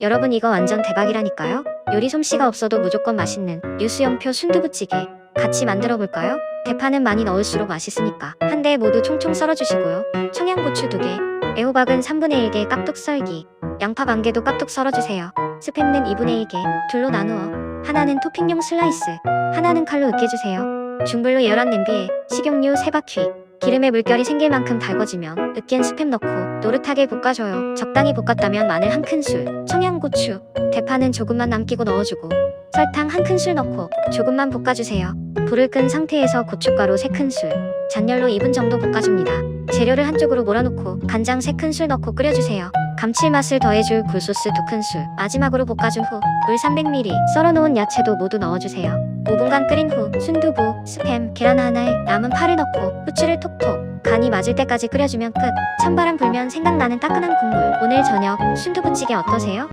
여러분 이거 완전 대박이라니까요? 요리 솜씨가 없어도 무조건 맛있는 유수연표 순두부찌개 같이 만들어 볼까요? 대파는 많이 넣을수록 맛있으니까 한 대에 모두 총총 썰어주시고요. 청양고추 2개, 애호박은 3분의 1개 깍둑 썰기, 양파 반 개도 깍둑 썰어주세요. 스팸는 2분의 1개, 둘로 나누어 하나는 토핑용 슬라이스, 하나는 칼로 으깨주세요. 중불로 열한 냄비에 식용유 3바퀴, 기름에 물결이 생길 만큼 달궈지면 으깬 스팸 넣고 노릇하게 볶아줘요. 적당히 볶았다면 마늘 한 큰술, 청양고추, 대파는 조금만 남기고 넣어주고 설탕 한 큰술 넣고 조금만 볶아주세요. 불을 끈 상태에서 고춧가루 3큰술, 잔열로 2분 정도 볶아줍니다. 재료를 한쪽으로 몰아놓고 간장 3큰술 넣고 끓여주세요. 감칠맛을 더해줄 굴소스 2큰술, 마지막으로 볶아준 후 물 300ml, 썰어놓은 야채도 모두 넣어주세요. 5분간 끓인 후 순두부, 스팸, 계란 하나에 남은 파를 넣고 후추를 톡톡 간이 맞을 때까지 끓여주면 끝. 찬바람 불면 생각나는 따끈한 국물. 오늘 저녁 순두부찌개 어떠세요?